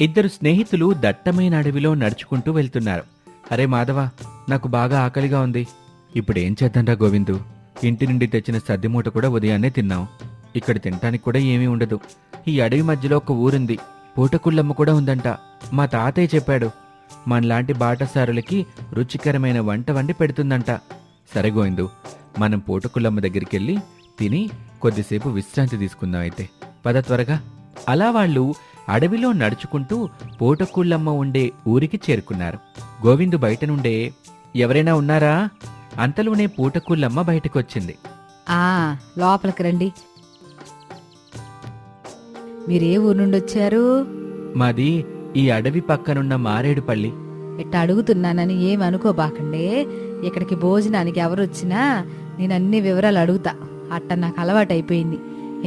ఇద్దరు స్నేహితులు దట్టమైన అడవిలో నడుచుకుంటూ వెళ్తున్నారు. అరే మాధవ నాకు బాగా ఆకలిగా ఉంది. ఇప్పుడేం చేద్దాంరా గోవిందు? ఇంటి నుండి తెచ్చిన సర్ది మూట కూడా ఉదయాన్నే తిన్నాం. ఇక్కడ తినటానికి కూడా ఏమీ ఉండదు. ఈ అడవి మధ్యలో ఒక ఊరుంది. పూటకుళ్ళమ్మ కూడా ఉందంట. మా తాతయ్య చెప్పాడు. మనలాంటి బాటసారులకి రుచికరమైన వంట వండి పెడుతుందంట. సరే గోవిందు మనం పూటకుళ్ళమ్మ దగ్గరికి వెళ్ళి తిని కొద్దిసేపు విశ్రాంతి తీసుకుందాం అయితే. పద త్వరగా. అలా వాళ్ళు అడవిలో నడుచుకుంటూ పూటకుళ్ళమ్మ ఉండే ఊరికి చేరుకున్నారు. గోవిందు బయట నుండే ఎవరైనా ఉన్నారా? అంతలోనే పూటకుళ్ళమ్మ బయటకొచ్చింది. ఆ లోపలికి రండి. మీరే ఊరు నుండి వచ్చారు? మాది ఈ అడవి పక్కనున్న మారేడుపల్లి. ఇట్ట అడుగుతున్నానని ఏం అనుకోబాకండే. ఇక్కడికి భోజనానికి ఎవరు వచ్చినా నేను అన్ని వివరాలు అడుగుతా. అట్ట నాకు అలవాటు అయిపోయింది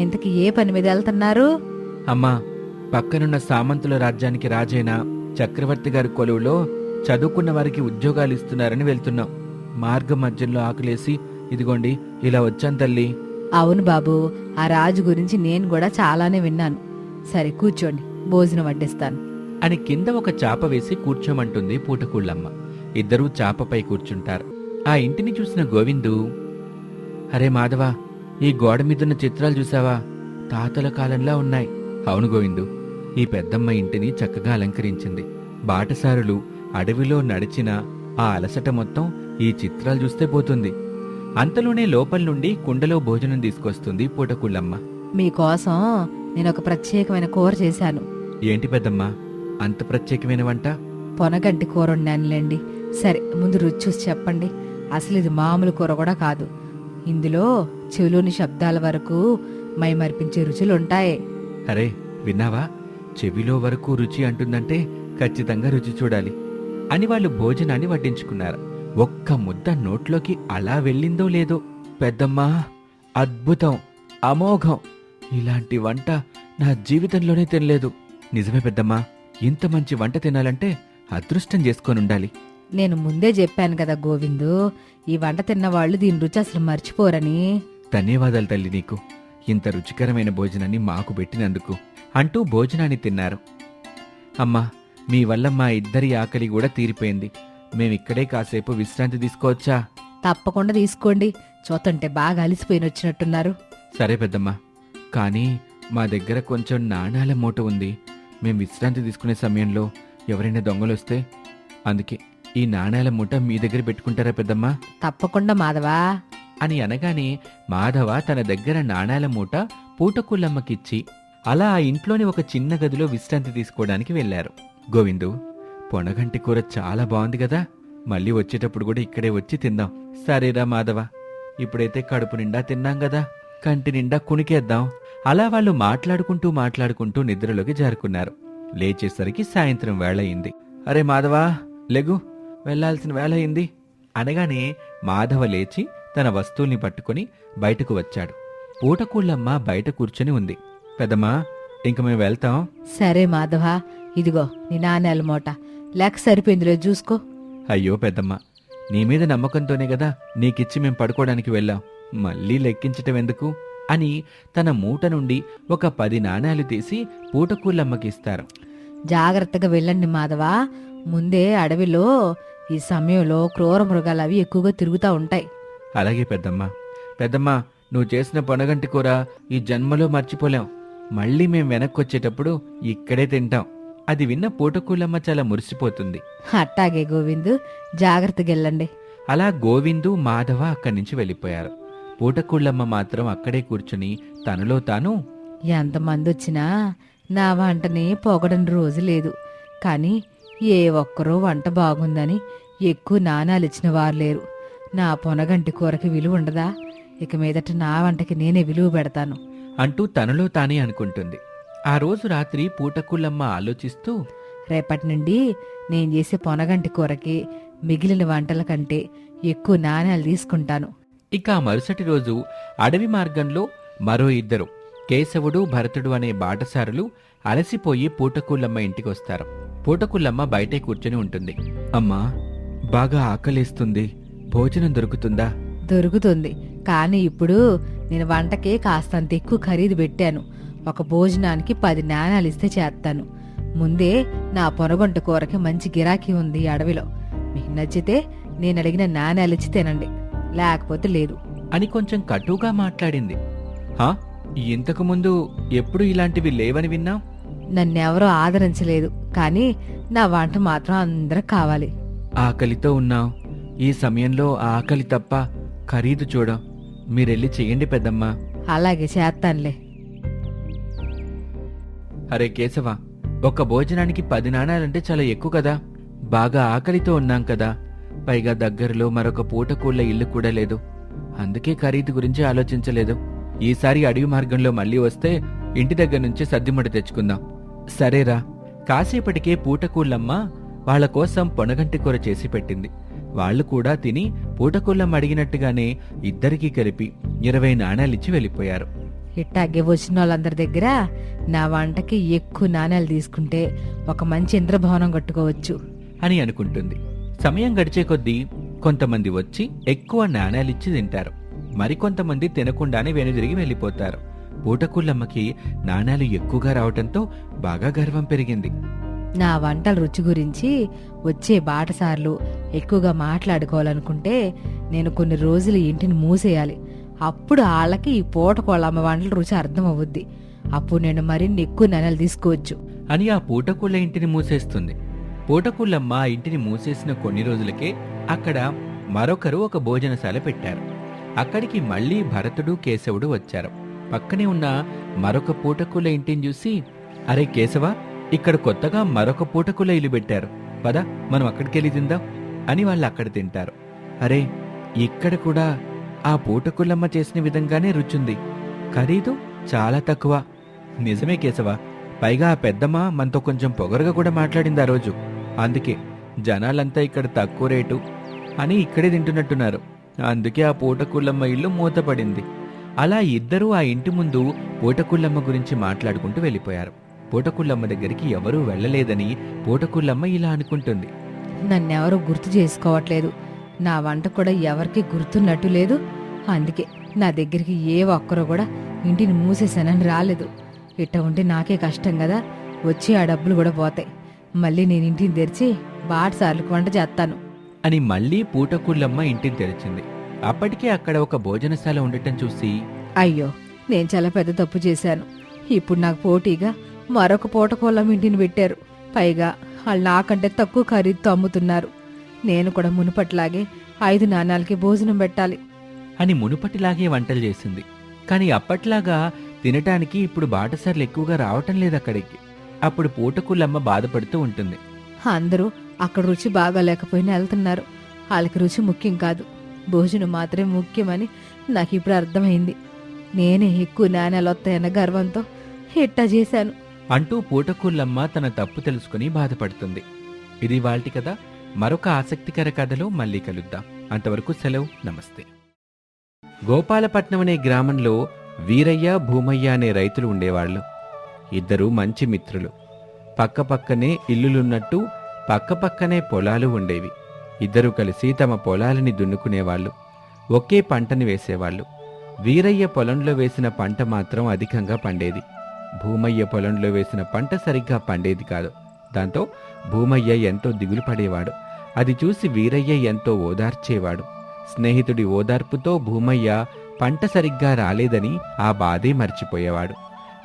ఇంతకి ఏ పని మీద వెళ్తున్నారు అమ్మా పక్కనున్న సామంతుల రాజ్యానికి రాజైన చక్రవర్తి గారి కొలువులో చదువుకున్న వారికి ఉద్యోగాలు ఇస్తున్నారని వెళ్తున్నాం. మార్గ మధ్యలో ఆకులేసి ఇదిగోండి ఇలా వచ్చాను తల్లి. అవును బాబు ఆ రాజు గురించి నేను కూడా చాలానే విన్నాను. సరే కూర్చోండి భోజనం వడ్డిస్తాను. అని కింద ఒక చాప వేసి కూర్చోమంటుంది పూటకూళ్ళమ్మ. ఇద్దరూ చాపపై కూర్చుంటారు. ఆ ఇంటిని చూసిన గోవిందు అరే మాధవ ఈ గోడ మీదున్న చిత్రాలు చూసావా? తాతల కాలంలా ఉన్నాయి. అవును గోవిందు ఈ పెద్దమ్మ ఇంటిని చక్కగా అలంకరించింది. బాటసారులు అడవిలో నడిచిన ఆ అలసట మొత్తం ఈ చిత్రాలు చూస్తే పోతుంది. అంతలోనే లోపల నుండి కుండలో భోజనం తీసుకొస్తుంది పూటకూళ్ళమ్మ. మీకోసం నేను ఒక ప్రత్యేకమైన కూర చేశాను. ఏంటి పెద్దమ్మ? అంత ప్రత్యేకమైన వంట? పొనగంటి కూర వండానులేండి. సరే ముందు రుచి చూసి చెప్పండి. అసలు ఇది మామూలు కూర కూడా కాదు. ఇందులో చెవిలోని శబ్దాల వరకు మైమర్పించే రుచులు ఉంటాయి అరే విన్నావా? చెవిలో వరకు రుచి అంటుందంటే ఖచ్చితంగా రుచి చూడాలి అని వాళ్ళు భోజనాన్ని వడ్డించుకున్నారు. ఒక్క ముద్ద నోట్లోకి అలా వెళ్ళిందో లేదో పెద్దమ్మా అద్భుతం అమోఘం. ఇలాంటి వంట నా జీవితంలోనే తినలేదు. నిజమే పెద్దమ్మా ఇంత మంచి వంట తినాలంటే అదృష్టం చేసుకొని ఉండాలి. నేను ముందే చెప్పాను కదా గోవిందు ఈ వంట తిన్న వాళ్ళు దీని రుచి అసలు మర్చిపోరని. ధన్యవాదాలు తల్లి నీకు. ఇంత రుచికరమైన భోజనాన్ని మాకు పెట్టినందుకు. అంటూ భోజనాన్ని తిన్నారు. అమ్మా మీ వల్ల మా ఇద్దరి ఆకలి కూడా తీరిపోయింది. మేమిక్కడే కాసేపు విశ్రాంతి తీసుకోవచ్చా? తప్పకుండా తీసుకోండి. చూస్తుంటే బాగా అలిసిపోయిన వచ్చినట్టున్నారు సరే పెద్దమ్మా. కానీ మా దగ్గర కొంచెం నాణాల మూట ఉంది. మేం విశ్రాంతి తీసుకునే సమయంలో ఎవరైనా దొంగలు వస్తే అందుకే ఈ నాణాల మూట మీ దగ్గర పెట్టుకుంటారా పెద్దమ్మా? తప్పకుండా మాధవా. అని అనగానే మాధవ తన దగ్గర నాణాల మూట పూటకుళ్ళమ్మకిచ్చి అలా ఆ ఇంట్లోని ఒక చిన్న గదిలో విశ్రాంతి తీసుకోవడానికి వెళ్ళారు గోవిందు పొనగంటి కూర చాలా బాగుంది కదా. మళ్ళీ వచ్చేటప్పుడు కూడా ఇక్కడే వచ్చి తిందాం. సరేరా మాధవ ఇప్పుడైతే కడుపు నిండా తిన్నాం కదా. కంటి నిండా కునికేద్దాం. అలా వాళ్ళు మాట్లాడుకుంటూ మాట్లాడుకుంటూ నిద్రలోకి జారుకున్నారు. లేచేసరికి సాయంత్రం వేళ అయింది అరే మాధవా లెగు వెళ్ళాల్సిన వేళ అయింది అనగానే మాధవ లేచి తన వస్తువుల్ని పట్టుకుని బయటకు వచ్చాడు. పూటకూళ్ళమ్మ బయట కూర్చొని ఉంది. పెద్దమ్మా ఇంక మేము వెళ్తాం. సరే మాధవా ఇదిగో నీ నాణేల మూట. లెక్క సరిపోయిందిలే చూసుకో. అయ్యో పెద్దమ్మ నీ మీద నమ్మకంతోనే కదా నీకిచ్చి మేం పడుకోవడానికి వెళ్ళాం. మళ్ళీ లెక్కించటం ఎందుకు? అని తన మూట నుండి ఒక పది నాణాలు తీసి పూటకూళ్ళమ్మకి ఇస్తారు. జాగ్రత్తగా వెళ్ళండి మాధవా. ముందే అడవిలో ఈ సమయంలో క్రూర మృగాలు అవి ఎక్కువగా తిరుగుతూ ఉంటాయి. అలాగే పెద్దమ్మ. పెద్దమ్మ నువ్వు చేసిన పొనగంటి కూర ఈ జన్మలో మర్చిపోలేం. మళ్ళీ మేం వెనక్కొచ్చేటప్పుడు ఇక్కడే తింటాం. అది విన్న పూటకూలమ్మ చాలా మురిసిపోతుంది. అట్టాగే గోవిందు జాగ్రత్తగా వెళ్ళండి. అలా గోవిందు మాధవ అక్కడి నుంచి వెళ్ళిపోయారు. పూటకూళ్ళమ్మ మాత్రం అక్కడే కూర్చుని తనలో తాను ఎంతమంది వచ్చినా నా వంటని పొగడని రోజు లేదు. కానీ ఏ ఒక్కరూ వంట బాగుందని ఎక్కువ నాణాలు ఇచ్చిన వారు లేరు. నా పొనగంటి కూరకి విలువ ఉండదా? ఇక మీదట నా వంటకి నేనే విలువ పెడతాను. అంటూ తనలో తానే అనుకుంటుంది. ఆ రోజు రాత్రి పూటకూళ్ళమ్మ ఆలోచిస్తూ రేపటి నుండి నేను చేసే పొనగంటి కూరకి మిగిలిన వంటల కంటే ఎక్కువ నాణాలు తీసుకుంటాను. ఇక మరుసటి రోజు అడవి మార్గంలో మరో ఇద్దరు కేశవుడు భరతుడు అనే బాటసారులు అలసిపోయి పూటకూళ్ళమ్మ ఇంటికొస్తారు. పూటకూళ్ళమ్మ బయటే కూర్చుని ఉంటుంది. అమ్మా బాగా ఆకలేస్తుంది. భోజనం దొరుకుతుందా? దొరుకుతుంది. కానీ ఇప్పుడు నేను వంటకి కాస్తంత ఎక్కువ ఖరీదు పెట్టాను. ఒక భోజనానికి పది నాణాలు ఇస్తే చేస్తాను. ముందే నా పొనగొంట కూరకి మంచి గిరాకీ ఉంది ఈ అడవిలో. మీకు నచ్చితే నేను అడిగిన నాణ్యాలు ఇచ్చి తినండి. లేకపోతే లేదు. అని కొంచెం కటుగా మాట్లాడింది. హా? ఇంతకు ముందు ఎప్పుడు ఇలాంటివి లేవని విన్నాం నన్నెవరూ ఆదరించలేదు. కానీ నా వంట మాత్రం అందరూ కావాలి. ఆకలితో ఉన్నాం ఈ సమయంలో ఆకలి తప్ప ఖరీదు చూడం. మీరెళ్ళి చెయ్యండి పెద్దమ్మా. అలాగే చేస్తానులే. అరే కేశవ ఒక భోజనానికి పది నాణాలంటే చాలా ఎక్కువ కదా. బాగా ఆకలితో ఉన్నాం కదా. పైగా దగ్గరలో మరొక పూటకూళ్ళ ఇల్లు కూడా లేదు. అందుకే ఖరీదు గురించి ఆలోచించలేదు. ఈసారి అడవి మార్గంలో మళ్ళీ వస్తే ఇంటి దగ్గర నుంచి సద్దిమడి తెచ్చుకుందాం. సరేరా కాసేపటికే పూటకూళ్ళమ్మ వాళ్ళ కోసం పొనగంటి కూర చేసి పెట్టింది. వాళ్ళు కూడా తిని పూటకూళ్ళమ్మ అడిగినట్టుగానే ఇద్దరికీ కలిపి ఇరవై నాణాలిచ్చి వెళ్ళిపోయారు. ఇట్టాగే వచ్చిన వాళ్ళందరి దగ్గర నా వంటకి ఎక్కువ నాణ్యాలు తీసుకుంటే ఒక మంచి ఇంద్రభవనం కట్టుకోవచ్చు. అని అనుకుంటుంది. సమయం గడిచే కొద్దీ కొంతమంది వచ్చి ఎక్కువ నాణాలిచ్చి తింటారు. మరికొంతమంది తినకుండానే వెనుదిరిగి వెళ్ళిపోతారు. పూటకుళ్ళమ్మకి నాణాలు ఎక్కువగా రావటంతో బాగా గర్వం పెరిగింది. నా వంటల రుచి గురించి వచ్చే బాటసార్లు ఎక్కువగా మాట్లాడుకోవాలనుకుంటే నేను కొన్ని రోజులు ఇంటిని మూసేయాలి. అప్పుడు వాళ్ళకి ఈ పూటకోళ్ళమ్మ వంటల రుచి అర్థమవుద్ది అప్పుడు నేను మరిన్ని ఎక్కువ నెలలు తీసుకోవచ్చు. అని ఆ పూటకూళ్ళ ఇంటిని మూసేస్తుంది. పూటకూళ్ళమ్మ ఆ ఇంటిని మూసేసిన కొన్ని రోజులకే అక్కడ మరొకరు ఒక భోజనశాల పెట్టారు. అక్కడికి మళ్ళీ భరతుడు కేశవుడు వచ్చారు. పక్కనే ఉన్న మరొక పూటకూల ఇంటిని చూసి అరే కేశవ ఇక్కడ కొత్తగా మరొక పూటకుల ఇల్లు పెట్టారు. పద మనం అక్కడికెళ్ళి తిందాం. అని వాళ్ళు అక్కడ తింటారు. అరే ఇక్కడ కూడా ఆ పూటకుల్లమ్మ చేసిన విధంగానే రుచుంది. ఖరీదు చాలా తక్కువ. నిజమే కేశవ పైగా ఆ పెద్దమ్మ మనతో కొంచెం పొగరుగా కూడా మాట్లాడింది ఆ రోజు. అందుకే జనాలంతా ఇక్కడ తక్కువ రేటు అని ఇక్కడే తింటున్నట్టున్నారు. అందుకే ఆ పూటకుళ్ళమ్మ ఇల్లు మూతపడింది. అలా ఇద్దరూ ఆ ఇంటి ముందు పూటకుళ్ళమ్మ గురించి మాట్లాడుకుంటూ వెళ్ళిపోయారు. పూటకుళ్ళమ్మ దగ్గరికి ఎవరూ వెళ్ళలేదని పూటకుళ్ళమ్మ ఇలా అనుకుంటుంది. నన్నెవరూ గుర్తు చేసుకోవట్లేదు. నా వంట కూడా ఎవరికి గుర్తున్నట్టు లేదు. అందుకే నా దగ్గరికి ఏ ఒక్కరూ కూడా ఇంటిని మూసేశానని రాలేదు. ఇట్ట ఉంటే నాకే కష్టం కదా. వచ్చి ఆ డబ్బులు కూడా పోతాయి. మళ్ళీ నేను ఇంటిని తెరిచి బాటసార్లకు వంట చేస్తాను. అని మళ్ళీ పూటకుళ్ళమ్మ ఇంటిని తెరిచింది. అప్పటికే అక్కడ ఒక భోజనశాల ఉండటం చూసి అయ్యో నేను చాలా పెద్ద తప్పు చేశాను. ఇప్పుడు నాకు పోటీగా మరొక పూటకోళ్ళం ఇంటిని పెట్టారు. పైగా వాళ్ళు నాకంటే తక్కువ ఖరీదుతో అమ్ముతున్నారు. నేను కూడా మునుపట్లాగే ఐదు నాణాలకి భోజనం పెట్టాలి. అని మునుపటిలాగే వంటలు చేసింది. కానీ అప్పట్లాగా తినటానికి ఇప్పుడు బాటసార్లు ఎక్కువగా రావటం లేదు అక్కడికి. అప్పుడు పూటకుళ్ళమ్మ బాధపడుతూ ఉంటుంది. అందరూ అక్కడ రుచి బాగా లేకపోయినా వెళ్తున్నారు. వాళ్ళకి రుచి ముఖ్యం కాదు. భోజనం మాత్రమే ముఖ్యమని నాకు ఇప్పుడు అర్థమైంది. నేనే ఎక్కువ నాణ్యాలు వస్తాయన్న గర్వంతో ఇట్టా చేశాను. అంటూ పూటకూళ్ళమ్మ తన తప్పు తెలుసుకుని బాధపడుతుంది. ఇది వాల్టి కదా మరొక ఆసక్తికర కథలో మళ్ళీ కలుద్దాం. అంతవరకు సెలవు. నమస్తే. గోపాలపట్నం అనే గ్రామంలో వీరయ్య భూమయ్య అనే రైతులు ఉండేవాళ్ళు. ఇద్దరు మంచి మిత్రులు. పక్కపక్కనే ఇల్లులున్నట్టు పక్కపక్కనే పొలాలు ఉండేవి. ఇద్దరు కలిసి తమ పొలాలని దున్నుకునేవాళ్ళు. ఒకే పంటని వేసేవాళ్ళు. వీరయ్య పొలంలో వేసిన పంట మాత్రం అధికంగా పండేది. భూమయ్య పొలంలో వేసిన పంట సరిగ్గా పండేది కాదు. దాంతో భూమయ్య ఎంతో దిగులు పడేవాడు. అది చూసి వీరయ్య ఎంతో ఓదార్చేవాడు. స్నేహితుడి ఓదార్పుతో భూమయ్య పంట సరిగ్గా రాలేదని ఆ బాధే మర్చిపోయేవాడు.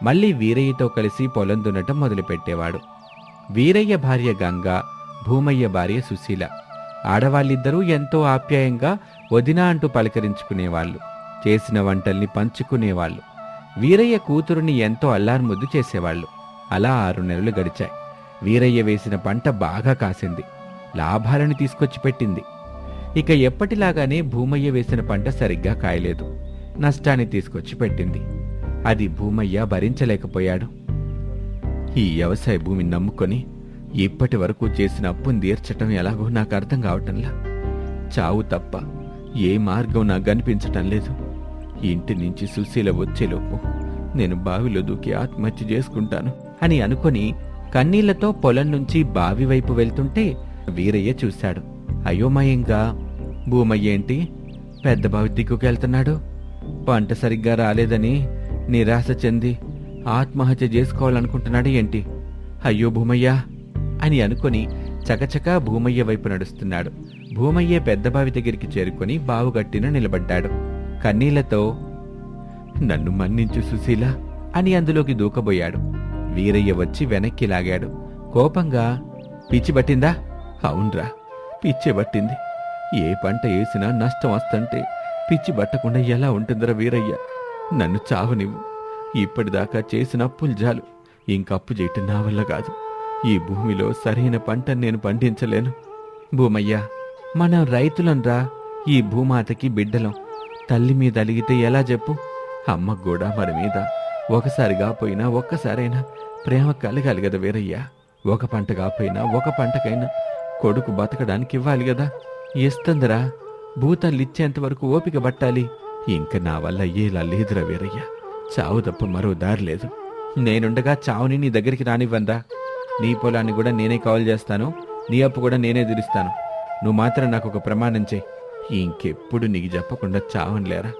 మళ్ళీ వీరయ్యతో కలిసి పొలం దున్నటం మొదలుపెట్టేవాడు. వీరయ్య భార్య గంగ భూమయ్య భార్య సుశీల. ఆడవాళ్ళిద్దరూ ఎంతో ఆప్యాయంగా వదిన అంటూ పలకరించుకునేవాళ్ళు. చేసిన వంటల్ని పంచుకునేవాళ్ళు. వీరయ్య కూతురుని ఎంతో అల్లారుముద్దు చేసేవాళ్ళు. అలా ఆరు నెలలు గడిచాయి. వీరయ్య వేసిన పంట బాగా కాసింది. లాభాలను తీసుకొచ్చి పెట్టింది. ఇక ఎప్పటిలాగానే భూమయ్య వేసిన పంట సరిగ్గా కాయలేదు. నష్టాన్ని తీసుకొచ్చి పెట్టింది. అది భూమయ్య భరించలేకపోయాడు. ఈ వ్యవసాయ భూమిని నమ్ముకొని ఇప్పటి వరకు చేసిన అప్పును తీర్చటం ఎలాగో నాకు అర్థం కావటంలా. చావు తప్ప ఏ మార్గం నాకు కనిపించటం లేదు. ఇంటి నుంచి సుశీల వచ్చేలోపు నేను బావిలో దూకి ఆత్మహత్య చేసుకుంటాను అని అనుకొని కన్నీళ్ళతో పొలం నుంచి బావి వైపు వెళ్తుంటే వీరయ్య చూశాడు. అయోమయంగా భూమయ్య ఏంటి? పెద్ద బావి దిక్కుకెళ్తున్నాడు. పంట సరిగ్గా రాలేదని నిరాశ చెంది ఆత్మహత్య చేసుకోవాలనుకుంటున్నాడు ఏంటి? అయ్యో భూమయ్య! అని అనుకొని చకచకా భూమయ్య వైపు నడుస్తున్నాడు. భూమయ్య పెద్ద బావి దగ్గరికి చేరుకొని బావుగట్టిన నిలబడ్డాడు. కన్నీళ్ళతో నన్ను మన్నించు సుశీల అని అందులోకి దూకబోయాడు. వీరయ్య వచ్చి వెనక్కి లాగాడు. కోపంగా పిచ్చి పట్టిందా? అవునరా పిచ్చి పట్టింది. ఏ పంట వేసినా నష్టం వస్తుంటే పిచ్చి పట్టకుండా ఎలా ఉంటుందిరా వీరయ్య? నన్ను చావనివ్వు. ఇప్పటిదాకా చేసిన అప్పులు చాలు ఇంకప్పు చేయటం నా వల్ల కాదు. ఈ భూమిలో సరైన పంటను నేను పండించలేను. భూమయ్య మనం రైతులంరా. ఈ భూమాతకి బిడ్డలం. తల్లి మీద అలిగితే ఎలా చెప్పు? అమ్మకు కూడా మరి మీద. ఒకసారిగా పోయినా ఒక్కసారైనా ప్రేమ కలగాలి కదా వీరయ్యా. ఒక పంట కాపోయినా ఒక పంటకైనా కొడుకు బతకడానికి ఇవ్వాలి కదా. ఇస్తుందిరా భూతాలు ఇచ్చేంత వరకు ఓపిక పట్టాలి. ఇంక నా వల్ల ఏలా లేదురా వీరయ్య. చావు తప్ప మరో దారి లేదు. నేనుండగా చావుని నీ దగ్గరికి రానివ్వందా? నీ పొలాన్ని కూడా నేనే కాల్ చేస్తాను. నీ అప్పు కూడా నేనే తీరుస్తాను. నువ్వు మాత్రం నాకు ఒక ప్రమాణం చేయి ఇంకెప్పుడు నీకు చెప్పకుండా చావనులేరా?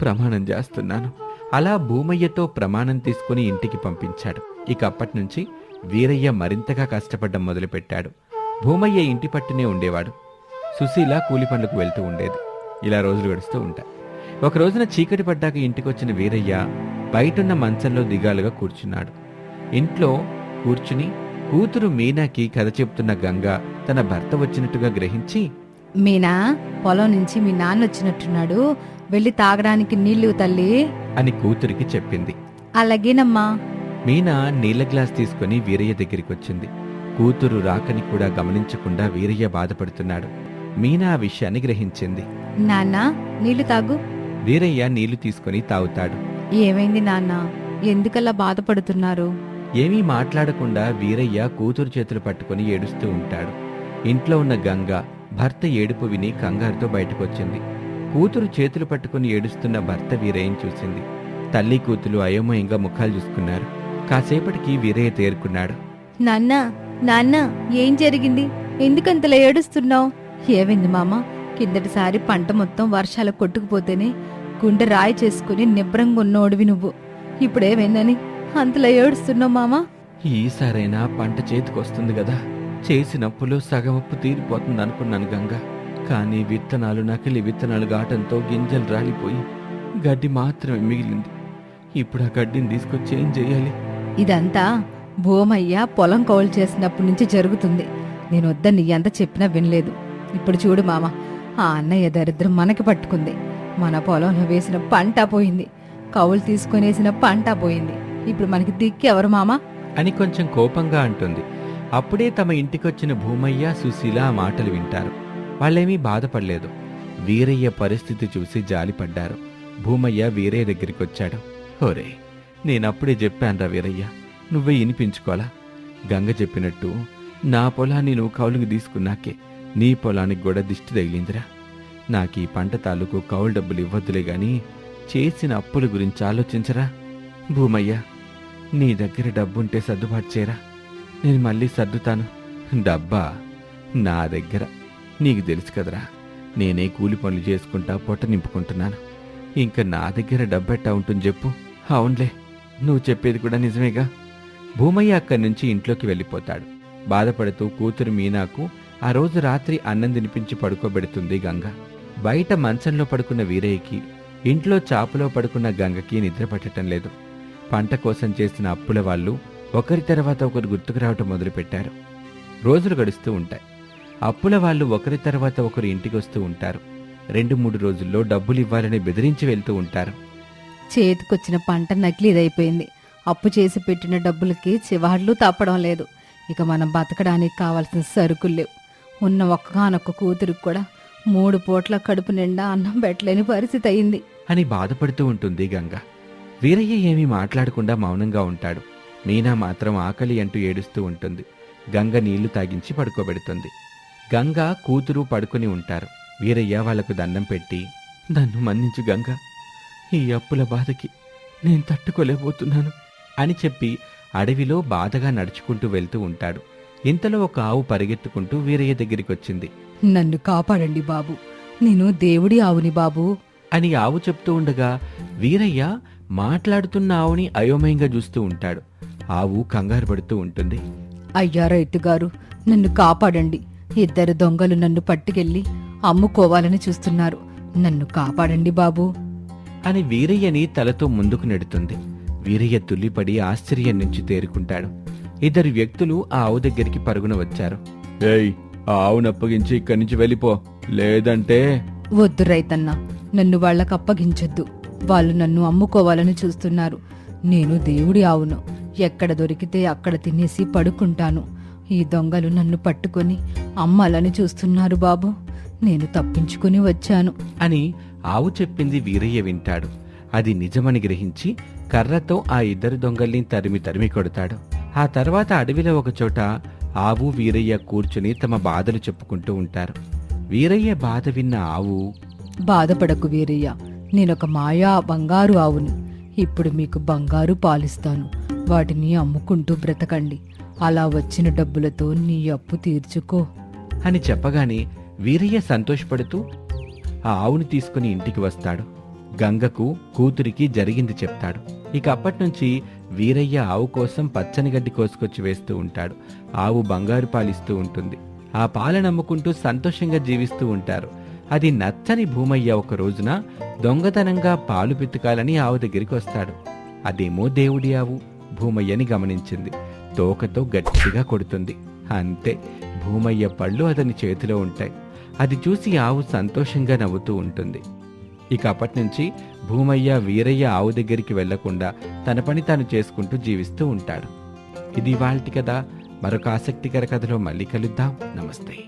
ప్రమాణం చేస్తున్నాను. అలా భూమయ్యతో ప్రమాణం తీసుకుని ఇంటికి పంపించాడు. ఇక అప్పటి నుంచి వీరయ్య మరింతగా కష్టపడ్డం మొదలుపెట్టాడు. భూమయ్య ఇంటి పట్టునే ఉండేవాడు. సుశీల కూలి పనులకు వెళ్తూ ఉండేది. ఇలా రోజులు గడుస్తూ ఉంటాయి. ఒక రోజున చీకటి పడ్డాక ఇంటికొచ్చిన వీరయ్య బయటున్న మంచంలో దిగాలుగా కూర్చున్నాడు. ఇంట్లో కూర్చుని కూతురు మీనాకి కథ చెప్తున్న గంగ తన భర్త వచ్చినట్టుగా గ్రహించి మీనా పొలం నుంచి మీ నాన్న వచ్చినట్టున్నాడు. వెళ్ళి తాగడానికి నీళ్ళు తల్లి. అని కూతురికి చెప్పింది. అలాగేనమ్మా. మీనా నీళ్ళ గ్లాస్ తీసుకుని వీరయ్య దగ్గరికి వచ్చింది కూతురు రాకని కూడా గమనించకుండా వీరయ్య బాధపడుతున్నాడు. మీనా ఆ విషయాన్ని గ్రహించింది. నాన్న నీళ్ళు తాగు. వీరయ్య నీళ్ళు తీసుకుని తాగుతాడు. ఏమైంది నాన్న? ఎందుకలా బాధపడుతున్నారు? ఏమీ మాట్లాడకుండా వీరయ్య కూతురు చేతులు పట్టుకుని ఏడుస్తూ ఉంటాడు. ఇంట్లో ఉన్న గంగ భర్త ఏడుపు విని కంగారుతో బయటకొచ్చింది. కూతురు చేతులు పట్టుకుని ఏడుస్తున్న భర్త వీరయ్యని చూసింది. తల్లి కూతురు అయోమయంగా ముఖాలు చూసుకున్నారు. కాసేపటికి వీరయ్య తేరుకున్నాడు. నాన్న నాన్న ఏం జరిగింది? ఎందుకంతలా ఏడుస్తున్నావు? ఏమైంది మామ? కిందటిసారి పంట మొత్తం వర్షాలు కొట్టుకుపోతేనే గుండె రాయి చేసుకుని నిబ్రంగా ఉన్నోడివి నువ్వు. ఇప్పుడేమైందని అంతలా ఏడుస్తున్నావు మామ? ఈసారైనా పంట చేతికొస్తుంది కదా. చేసినప్పులు సగం అప్పు తీరిపోతుంది అనుకున్నాను గంగ. కానీ విత్తనాలు నకిలీ విత్తనాలు గాటంతో గింజలు రాలిపోయి గడ్డి మాత్రమే మిగిలింది. ఇప్పుడు ఆ గడ్డిని తీసుకొచ్చి ఏం చేయాలి? ఇదంతా భూమయ్య పొలం కౌలు చేసినప్పటి నుంచి జరుగుతుంది. నేను వద్దని ఎంత చెప్పినా వినలేదు. ఇప్పుడు చూడు మామ ఆ అన్నయ్య దరిద్రం మనకి పట్టుకుంది. మన పొలంలో వేసిన పంట పోయింది. కౌలు తీసుకునేసిన పంట పోయింది. ఇప్పుడు మనకి దిక్కు ఎవరు మామ? అని కొంచెం కోపంగా అంటుంది. అప్పుడే తమ ఇంటికొచ్చిన భూమయ్య సుశీల ఆ మాటలు వింటారు. వాళ్ళేమీ బాధపడలేదు. వీరయ్య పరిస్థితి చూసి జాలిపడ్డారు. భూమయ్య వీరయ్య దగ్గరికి వచ్చాడు హోరే నేనప్పుడే చెప్పానురా వీరయ్య నువ్వే వినిపించుకోవాలా? గంగ చెప్పినట్టు నా పొలాన్ని నువ్వు కౌలుకు తీసుకున్నాకే నీ పొలానికి కూడా దిష్టి తగిలిందిరా. నాకు ఈ పంట తాలూకు కౌలు డబ్బులు ఇవ్వద్దులే గాని చేసిన అప్పుల గురించి ఆలోచించరా? భూమయ్య నీ దగ్గర డబ్బుంటే సర్దుబాటు చేయరా? నేను మళ్ళీ సర్దుతాను. డబ్బా నా దగ్గర. నీకు తెలుసు కదరా నేనే కూలి పనులు చేసుకుంటా పొట్ట నింపుకుంటున్నాను. ఇంకా నా దగ్గర డబ్బెట్టా ఉంటుంది చెప్పు. అవునులే నువ్వు చెప్పేది కూడా నిజమేగా. భూమయ్య అక్కడి నుంచి ఇంట్లోకి వెళ్ళిపోతాడు. బాధపడుతూ కూతురు మీనాకు ఆ రోజు రాత్రి అన్నం తినిపించి పడుకోబెడుతుంది గంగ. బయట మంచంలో పడుకున్న వీరయ్యకి ఇంట్లో చాపలో పడుకున్న గంగకి నిద్ర పట్టడం లేదు. పంట కోసం చేసిన అప్పుల వాళ్ళు ఒకరి తర్వాత ఒకరు గుర్తుకు రావటం మొదలుపెట్టారు. రోజులు గడుస్తూ ఉంటాయి. అప్పుల వాళ్ళు ఒకరి తర్వాత ఒకరు ఇంటికి వస్తూ ఉంటారు. రెండు మూడు రోజుల్లో డబ్బులు ఇవ్వాలని బెదిరించి వెళ్తూ ఉంటారు. చేతికొచ్చిన పంట నకిలీదైపోయింది. అప్పు చేసి పెట్టిన డబ్బులకి చివాట్లు తప్పడం లేదు. ఇక మనం బతకడానికి కావాల్సిన సరుకులు లేవు. ఉన్న ఒక్కగానొక్క కూతురికి కూడా మూడు పూట్ల కడుపు నిండా అన్నం పెట్టలేని పరిస్థితి అయింది అని బాధపడుతూ ఉంటుంది గంగ. వీరయ్య ఏమీ మాట్లాడకుండా మౌనంగా ఉంటాడు. మీనా మాత్రం ఆకలి అంటూ ఏడుస్తూ ఉంటుంది. గంగ నీళ్ళు తాగించి పడుకోబెడుతుంది. గంగ కూతురు పడుకుని ఉంటారు. వీరయ్య వాళ్ళకు దండం పెట్టి నన్ను మన్నించు గంగ. ఈ అప్పుల బాధకి నేను తట్టుకోలేకపోతున్నాను అని చెప్పి అడవిలో బాధగా నడుచుకుంటూ వెళ్తూ ఉంటాడు. ఇంతలో ఒక ఆవు పరిగెత్తుకుంటూ వీరయ్య దగ్గరికి వచ్చింది నన్ను కాపాడండి బాబు. నేను దేవుడి ఆవుని బాబు. అని ఆవు చెప్తూ ఉండగా వీరయ్య మాట్లాడుతున్న ఆవుని అయోమయంగా చూస్తూ ఉంటాడు. ఆవు కంగారు పడుతూ ఉంటుంది. అయ్యా రైతు గారు నన్ను కాపాడండి. ఇద్దరు దొంగలు నన్ను పట్టుకెళ్ళి అమ్ముకోవాలని చూస్తున్నారు. నన్ను కాపాడండి బాబు. అని వీరయ్యని తలతో ముందుకు నెడుతుంది. వీరయ్య తుల్లిపడి ఆశ్చర్యం నుంచి తేరుకుంటాడు. ఇద్దరు వ్యక్తులు ఆ ఆవు దగ్గరికి పరుగున వచ్చారు. ఏయ్ ఆ ఆవును అప్పగించి ఇక్కడి నుంచి వెళ్ళిపో. లేదంటే వద్దు రైతన్న నన్ను వాళ్ళకు అప్పగించొద్దు. వాళ్ళు నన్ను అమ్ముకోవాలని చూస్తున్నారు. నేను దేవుడి ఆవును. ఎక్కడ దొరికితే అక్కడ తినేసి పడుకుంటాను. ఈ దొంగలు నన్ను పట్టుకొని అమ్మాలని చూస్తున్నారు బాబు. నేను తప్పించుకుని వచ్చాను. అని ఆవు చెప్పింది వీరయ్య వింటాడు. అది నిజమని గ్రహించి కర్రతో ఆ ఇద్దరు దొంగల్ని తరిమి తరిమి కొడతాడు. ఆ తర్వాత అడవిలో ఒకచోట ఆవు వీరయ్య కూర్చుని తమ బాధలు చెప్పుకుంటూ ఉంటారు. వీరయ్య బాధ విన్న ఆవు బాధపడకు వీరయ్య. నేనొక మాయా బంగారు ఆవును. ఇప్పుడు మీకు బంగారు పాలిస్తాను. వాటిని అమ్ముకుంటూ బ్రతకండి. అలా వచ్చిన డబ్బులతో నీ అప్పు తీర్చుకో. అని చెప్పగానే వీరయ్య సంతోషపడుతూ ఆ ఆవుని తీసుకుని ఇంటికి వస్తాడు. గంగకు కూతురికి జరిగింది చెప్తాడు. ఇకప్పటినుంచి వీరయ్య ఆవు కోసం పచ్చని గడ్డి కోసుకొచ్చి వేస్తూ ఉంటాడు. ఆవు బంగారు పాలిస్తూ ఉంటుంది. ఆ పాలను అమ్ముకుంటూ సంతోషంగా జీవిస్తూ ఉంటారు. అది నచ్చని భూమయ్య ఒక రోజున దొంగతనంగా పాలు పితకాలని ఆవు దగ్గరికి వస్తాడు. అదేమో దేవుడి ఆవు. భూమయ్యని గమనించింది. తోకతో గట్టిగా కొడుతుంది. అంతే. భూమయ్య పళ్ళు అతని చేతిలో ఉంటాయి. అది చూసి ఆవు సంతోషంగా నవ్వుతూ ఉంటుంది. ఇక అప్పటి నుంచి భూమయ్య వీరయ్య ఆవు దగ్గరికి వెళ్ళకుండా తన పని తాను చేసుకుంటూ జీవిస్తూ ఉంటాడు. ఇది వాళ్ళ కదా మరొక ఆసక్తికర కథలో మళ్ళీ కలుద్దాం. నమస్తే.